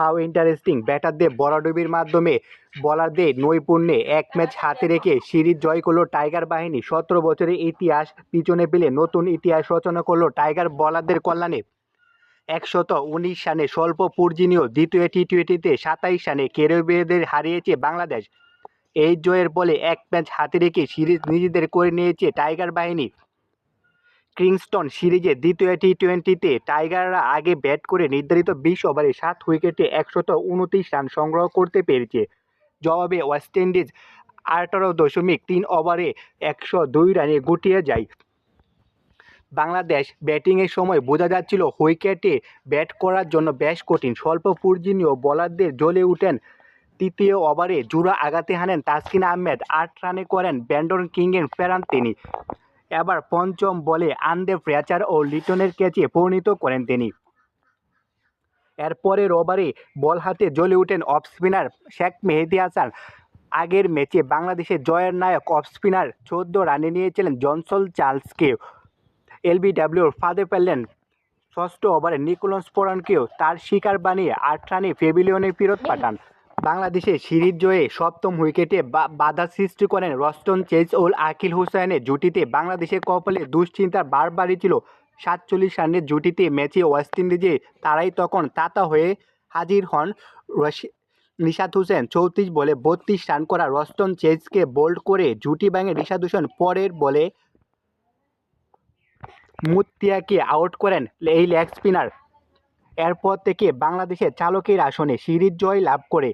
How interesting ব্যাটারদের বড়াডুবির মাধ্যমে বলারদের নৈপুণ্যে এক ম্যাচ হাতে রেখে সিরিজ জয় করল টাইগার বাহিনী। সতেরো বছরের ইতিহাস পিছনে পেলে নতুন ইতিহাস রচনা করল টাইগার বলারদের কল্যাণে। একশত উনিশ রানে স্বল্প পুর্জিনীয় দ্বিতীয় টি টোয়েন্টিতে সাতাইশ রানে ক্যারিবীয়দের হারিয়েছে বাংলাদেশ। এই জয়ের বলে এক ম্যাচ হাতে রেখে সিরিজ নিজেদের করে নিয়েছে টাইগার বাহিনী। কিংস্টন সিরিজে দ্বিতীয় টি টোয়েন্টিতে টাইগাররা আগে ব্যাট করে নির্ধারিত বিশ ওভারে সাত উইকেটে একশত উনত্রিশ রান সংগ্রহ করতে পেরেছে। জবাবে ওয়েস্ট ইন্ডিজ আঠারো দশমিক তিন ওভারে একশো দুই রানে গুটিয়ে যায়। বাংলাদেশ ব্যাটিংয়ের সময় বোঝা যাচ্ছিল উইকেটে ব্যাট করার জন্য বেশ কঠিন। স্বল্প পুর্জিনীয় বোলারদের জ্বলে উঠেন তৃতীয় ওভারে জোড়া আঘাতে হানেন তাসকিন আহমেদ। আট রানে করেন ব্যান্ডন কিংয়ের ফেরান তিনি। এবার পঞ্চম বলে আন্দে ফ্রেচার ও লিটনের ক্যাচে পরিণত করেন তিনি। এরপরের ওভারে বল হাতে জ্বলে ওঠেন অফ স্পিনার শেখ মেহেদি হাসান। আগের ম্যাচে বাংলাদেশের জয়ের নায়ক, অফ স্পিনার চোদ্দ রানে নিয়েছিলেন জনসল চার্লসকে। এলবিডাব্লিউর ফাঁদে ফেললেন। ষষ্ঠ ওভারে নিকোলাস পোরানকেও তার শিকার বানিয়ে আট রানে পেভিলিয়নে ফেরত পাঠান। বাংলাদেশের সিরিজ জয়ে সপ্তম উইকেটে বাধা সৃষ্টি করেন রস্টন চেজ ও আকিল হুসাইনের জুটিতে। বাংলাদেশের কপালে দুশ্চিন্তার বার ছিল সাতচল্লিশ রানের জুটিতে ম্যাচে ওয়েস্ট ইন্ডিজে। তারাই তখন তাতা হয়ে হাজির হন নিশাত হোসেন। চৌত্রিশ বলে বত্রিশ রান করা রস্টন চেজকে বোল্ড করে জুটি ভাঙে নিশাত হোসেন। পরের বলে মুতিয়াকে আউট করেন এই লেগ স্পিনার। এরপর থেকে বাংলাদেশের চালকের আসনে সিরিজ জয় লাভ করে